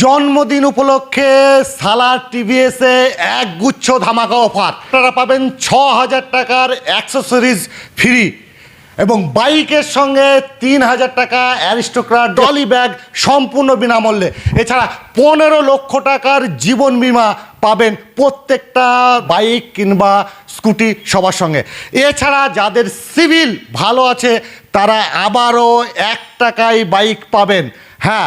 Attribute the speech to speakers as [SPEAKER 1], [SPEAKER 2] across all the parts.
[SPEAKER 1] জন্মদিন উপলক্ষে সালার টিভিএসে এক গুচ্ছ ধামাকা অফার। আপনারা পাবেন ছ হাজার টাকার অ্যাক্সেসরিজ ফ্রি এবং বাইকের সঙ্গে তিন হাজার টাকা অ্যারিস্টোক্রাট ডলি ব্যাগ সম্পূর্ণ বিনামূল্যে। এছাড়া পনেরো লক্ষ টাকার জীবন বীমা পাবেন প্রত্যেকটা বাইক কিংবা স্কুটি সবার সঙ্গে। এছাড়া যাদের সিভিল ভালো আছে, তারা আবারও এক টাকায় বাইক পাবেন। হ্যাঁ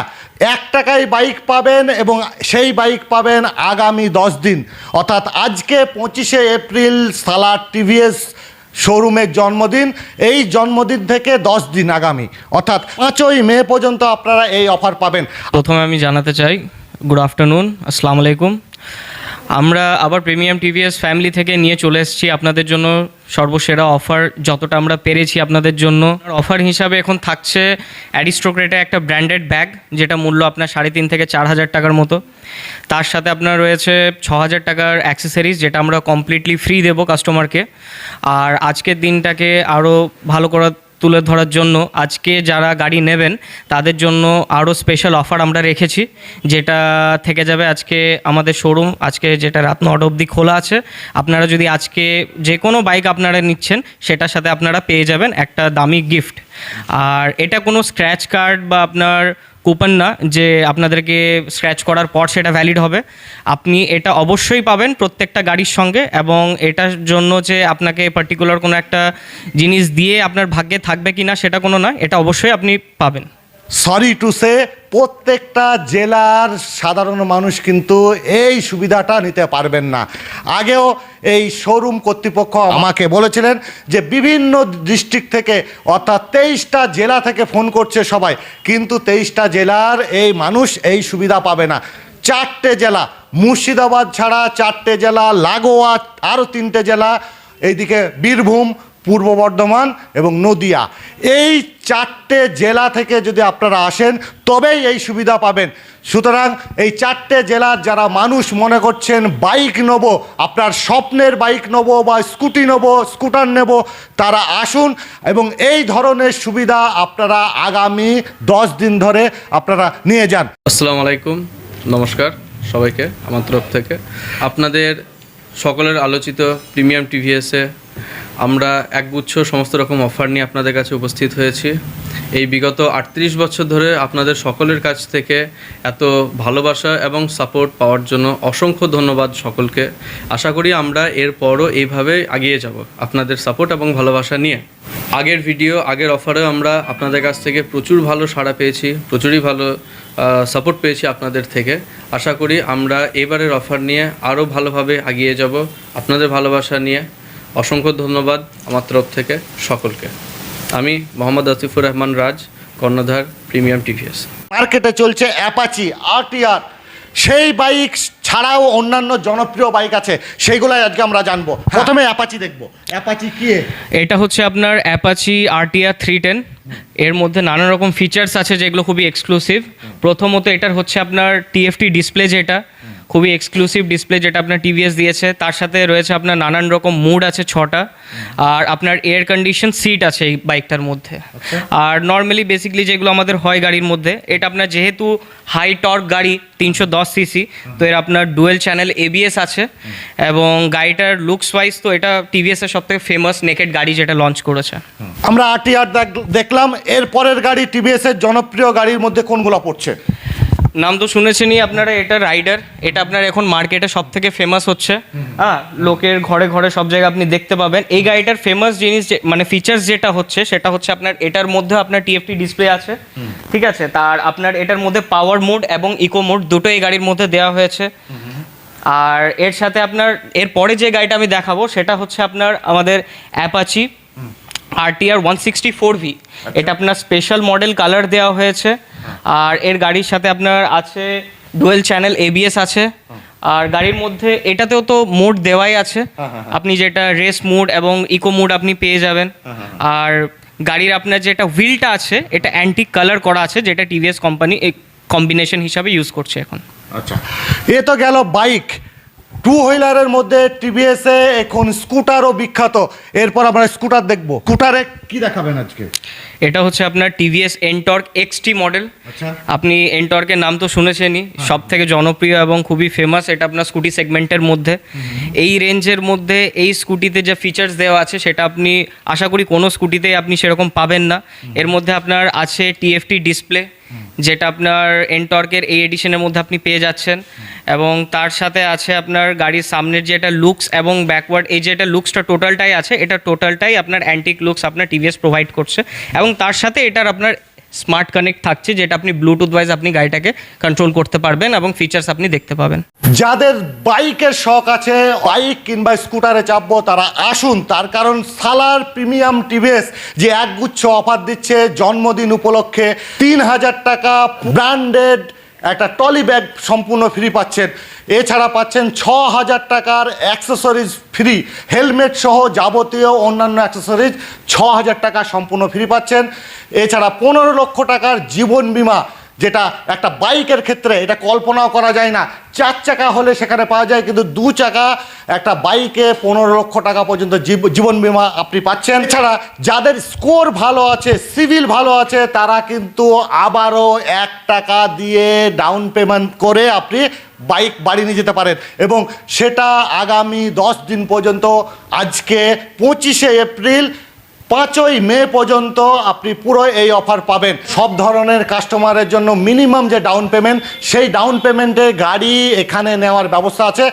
[SPEAKER 1] এক টাকায় বাইক পাবেন এবং সেই বাইক পাবেন আগামী দশ দিন। অর্থাৎ আজকে পঁচিশে এপ্রিল সালার টিভিএস শোরুমের জন্মদিন, এই জন্মদিন থেকে দশ দিন আগামী। অর্থাৎ পাঁচই মে পর্যন্ত আপনারা এই অফার পাবেন।
[SPEAKER 2] প্রথমে আমি জানাতে চাই গুড আফটারনুন আসসালামু আলাইকুম। আমরা আবার প্রিমিয়াম টিভিএস ফ্যামিলি থেকে নিয়ে চলে এসেছি আপনাদের জন্য সর্বসেরা অফার, যতটা আমরা পেরেছি আপনাদের জন্য। অফার হিসাবে এখন থাকছে অ্যারিস্টোক্রেটে একটা ব্র্যান্ডেড ব্যাগ, যেটা মূল্য আপনার সাড়ে তিন থেকে চার হাজার টাকার মতো। তার সাথে আপনার রয়েছে ছ হাজার টাকার অ্যাক্সেসরিজ যেটা আমরা কমপ্লিটলি ফ্রি দেবো কাস্টমারকে আর আজকের দিনটাকে আরও ভালো করার তুলে ধরার জন্য আজকে যারা গাড়ি নেবেন, তাদের জন্য আরও স্পেশাল অফার আমরা রেখেছি, যেটা থেকে যাবে আজকে আমাদের শোরুম আজকে যেটা রাত নটা অবধি খোলা আছে। আপনারা যদি আজকে যে কোনো বাইক আপনারা নিচ্ছেন, সেটার সাথে আপনারা পেয়ে যাবেন একটা দামি গিফট আর এটা কোনো স্ক্র্যাচ কার্ড বা আপনার কুপন না, যে আপনাদেরকে স্ক্র্যাচ করার পর সেটা ভ্যালিড হবে। আপনি এটা অবশ্যই পাবেন প্রত্যেকটা গাড়ির সঙ্গে এবং এটার জন্য যে আপনাকে পার্টিকুলার কোনো একটা জিনিস দিয়ে আপনার ভাগ্যে থাকবে কি না সেটা কোনো নয় এটা অবশ্যই আপনি পাবেন।
[SPEAKER 1] সরি টু সে প্রত্যেকটা জেলার সাধারণ মানুষ কিন্তু এই সুবিধাটা নিতে পারবেন না। আগেও এই শোরুম কর্তৃপক্ষ আমাকে বলেছিলেন যে বিভিন্ন ডিস্ট্রিক্ট থেকে, অর্থাৎ তেইশটা জেলা থেকে ফোন করছে সবাই, কিন্তু তেইশটা জেলার এই মানুষ এই সুবিধা পাবে না। চারটে জেলা, মুর্শিদাবাদ ছাড়া চারটে জেলা, লাগোয়া আরও তিনটে জেলা, এইদিকে বীরভূম, পূর্ব বর্ধমান এবং নদিয়া। এই চারটে জেলা থেকে যদি আপনারা আসেন, তবেই এই সুবিধা পাবেন। সুতরাং এই চারটে জেলার যারা মানুষ মনে করছেন, বাইক নেব, আপনার স্বপ্নের বাইক নেব বা স্কুটি নেব, স্কুটার নেব, তারা আসুন এবং এই ধরনের সুবিধা আপনারা আগামী দশ দিন ধরে আপনারা নিয়ে যান।
[SPEAKER 3] আসসালামু আলাইকুম, নমস্কার সবাইকে আমার তরফ থেকে। আপনাদের সকলের আলোচিত প্রিমিয়াম টিভিএসে আমরা একগুচ্ছ সমস্ত রকম অফার নিয়ে আপনাদের কাছে উপস্থিত হয়েছি। এই বিগত আটত্রিশ বছর ধরে আপনাদের সকলের কাছ থেকে এত ভালোবাসা এবং সাপোর্ট পাওয়ার জন্য অসংখ্য ধন্যবাদ সকলকে। আশা করি আমরা এরপরও এইভাবে এগিয়ে যাব আপনাদের সাপোর্ট এবং ভালোবাসা নিয়ে। আগের ভিডিও আগের অফারেও আমরা আপনাদের কাছ থেকে প্রচুর ভালো সাড়া পেয়েছি, প্রচুরই ভালো সাপোর্ট পেয়েছি আপনাদের থেকে। আশা করি আমরা এবারের অফার নিয়ে আরও ভালোভাবে এগিয়ে যাব আপনাদের ভালোবাসা নিয়ে। অসংখ্য ধন্যবাদ আমার তরফ থেকে সকলকে। আমি মোহাম্মদ আসিফুর রহমান রাজ কর্ণধার প্রিমিয়াম টিভিএস।
[SPEAKER 1] মার্কেটে চলছে অ্যাপাচি আরটিআর। সেই বাইক ছাড়াও অন্যান্য জনপ্রিয় বাইক আছে সেইগুলাই আজকে আমরা জানব। প্রথমে অ্যাপাচি দেখব। অ্যাপাচি কি?
[SPEAKER 2] এটা হচ্ছে আপনার অ্যাপাচি আরটিআর থ্রি টেন। এর মধ্যে নানা রকম ফিচার্স আছে যেগুলো খুবই এক্সক্লুসিভ প্রথমত এটার হচ্ছে আপনার টিএফটি ডিসপ্লে যেটা খুবই এক্সক্লুসিভ ডিসপ্লে যেটা আপনার টিভিএস দিয়েছে। তার সাথে রয়েছে আপনার নানান রকম মুড আছে ছটা। আর আপনার এয়ার কন্ডিশন সিট আছে এই বাইকটার মধ্যে। আর নর্মালি বেসিক্যালি যেগুলো আমাদের হয় গাড়ির মধ্যে এটা আপনার যেহেতু হাই টর্ক গাড়ি তিনশো দশ সিসি তো এর আপনার ডুয়েল চ্যানেল এবিএস আছে। এবং গাড়িটার লুকস ওয়াইজ তো এটা টিভিএসের সব থেকে ফেমাস নেকেড গাড়ি যেটা লঞ্চ করেছে।
[SPEAKER 1] আমরা আরটিআর দেখলাম এর পরের গাড়ি টিভিএস এর জনপ্রিয় গাড়ির মধ্যে কোনগুলো পড়ছে?
[SPEAKER 2] নাম তো শুনেছেনই আপনারা এটা রাইডার এটা আপনার এখন মার্কেটে সব থেকে ফেমাস হচ্ছে হ্যাঁ লোকের ঘরে ঘরে সব জায়গায় আপনি দেখতে পাবেন। এই গাড়িটার ফেমাস জিনিস যে মানে ফিচার্স যেটা হচ্ছে সেটা হচ্ছে আপনার এটার মধ্যে আপনার টিএফটি ডিসপ্লে আছে। ঠিক আছে? তার আপনার এটার মধ্যে পাওয়ার মোড এবং ইকো মোড দুটো এই গাড়ির মধ্যে দেওয়া হয়েছে। আর এর সাথে আপনার এর পরে যে গাড়িটা আমি দেখাবো সেটা হচ্ছে আপনার আমাদের অ্যাপাচি আর RTR one sixty four V এটা আপনার স্পেশাল মডেল কালার দেওয়া হয়েছে। আর এর গাড়ির সাথে আপনার আছে ডুয়েল চ্যানেল এবিএস আছে। আর গাড়ির মধ্যে এটাতেও তো মোড দেওয়াই আছে। আপনি যেটা রেস মোড এবং ইকো মোড আপনি পেয়ে যাবেন। আর গাড়ির আপনার যেটা হুইলটা আছে এটা অ্যান্টিক কালার করা আছে যেটা টিভিএস কোম্পানি কম্বিনেশন হিসাবে ইউজ করছে এখন।
[SPEAKER 1] আচ্ছা। এ তো গেল বাইক টু হুইলারের মধ্যে টিভিএসে এখন স্কুটারও বিখ্যাত। এরপর আমরা স্কুটার দেখব। স্কুটারে কি দেখাবেন আজকে?
[SPEAKER 2] এটা হচ্ছে আপনার টিভিএস এনটর্ক এক্সটি মডেল আপনি এনটর্কের নাম তো শুনেছেনই। সব থেকে জনপ্রিয় এবং খুবই ফেমাস এটা আপনার স্কুটি সেগমেন্টের মধ্যে। এই রেঞ্জের মধ্যে এই স্কুটিতে যে ফিচার্স দেওয়া আছে সেটা আপনি আশা করি কোনো স্কুটিতেই আপনি সেরকম পাবেন না। এর মধ্যে আপনার আছে টিএফটি ডিসপ্লে যেটা আপনার এনটর্কের এই এডিশনের মধ্যে আপনি পেয়ে যাচ্ছেন। এবং তার সাথে আছে আপনার গাড়ির সামনের যে এটা লুকস এবং ব্যাকওয়ার্ড এই যে এটা লুকসটা টোটালটাই আছে, এটা টোটালটাই আপনার অ্যান্টিক লুকস আপনার টিভিএস প্রোভাইড করছে এবং তার সাথে এটার আপনার স্মার্ট কানেক্ট থাকছে যেটা আপনি ব্লুটুথ ওয়াইজ আপনি গাড়িটাকে কন্ট্রোল করতে পারবেন এবং ফিচার্স আপনি দেখতে পাবেন।
[SPEAKER 1] যাদের বাইকের শখ আছে, বাইক কিংবা স্কুটারে চাপবো, তারা আসুন। তার কারণ সালার প্রিমিয়াম টিভিএস যে একগুচ্ছ অফার দিচ্ছে, জন্মদিন উপলক্ষে তিন হাজার টাকা ব্র্যান্ডেড একটা টলি ব্যাগ সম্পূর্ণ ফ্রি পাচ্ছেন। এছাড়া পাচ্ছেন ছ হাজার টাকার অ্যাক্সেসরিজ ফ্রি। হেলমেট সহ যাবতীয় অন্যান্য অ্যাক্সেসরিজ ছ হাজার টাকা সম্পূর্ণ ফ্রি পাচ্ছেন। এছাড়া পনেরো লক্ষ টাকার জীবন বীমা যেটা একটা বাইকের ক্ষেত্রে এটা কল্পনাও করা যায় না। চার চাকা হলে সেখানে পাওয়া যায়, কিন্তু দু চাকা একটা বাইকে পনেরো লক্ষ টাকা পর্যন্ত জীব- জীবন বীমা আপনি পাচ্ছেন। এছাড়া যাদের স্কোর ভালো আছে, সিভিল ভালো আছে, তারা কিন্তু আবারও এক টাকা দিয়ে ডাউন পেমেন্ট করে আপনি বাইক বাড়ি নিয়ে যেতে পারেন। এবং সেটা আগামী দশ দিন পর্যন্ত, আজকে পঁচিশে এপ্রিল পাঁচই মে পর্যন্ত আপনি পুরো এই অফার পাবেন। সব ধরনের কাস্টমারের জন্য মিনিমাম যে ডাউন পেমেন্ট, সেই ডাউন পেমেন্টে গাড়ি এখানে নেওয়ার ব্যবস্থা আছে।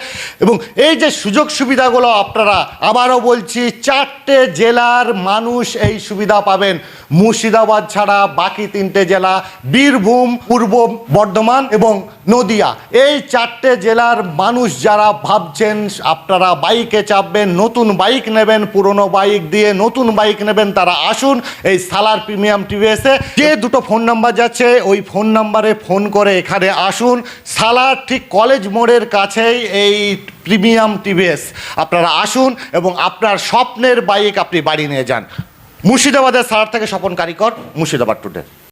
[SPEAKER 1] এবং এই যে সুযোগ সুবিধাগুলো আপনারা, আবারও বলছি, চারটে জেলার মানুষ এই সুবিধা পাবেন। মুর্শিদাবাদ ছাড়া বাকি তিনটে জেলা, বীরভূম, পূর্ব বর্ধমান এবং নদিয়া। এই চারটে জেলার মানুষ যারা ভাবছেন, আপনারা বাইকে চাপবেন, নতুন বাইক নেবেন, পুরনো বাইক দিয়ে নতুন বাইক নেবেন, তারা আসুন। এই সালার প্রিমিয়াম টিভিএসে যে দুটো ফোন নাম্বার যাচ্ছে, ওই ফোন নাম্বারে ফোন করে এখানে আসুন। সালার ঠিক কলেজ মোড়ের কাছেই এই প্রিমিয়াম টিভিএস। আপনারা আসুন এবং আপনার স্বপ্নের বাইক আপনি বাড়ি নিয়ে যান। মুর্শিদাবাদের সালার থেকে স্বপন কারিকর, মুর্শিদাবাদ টুডে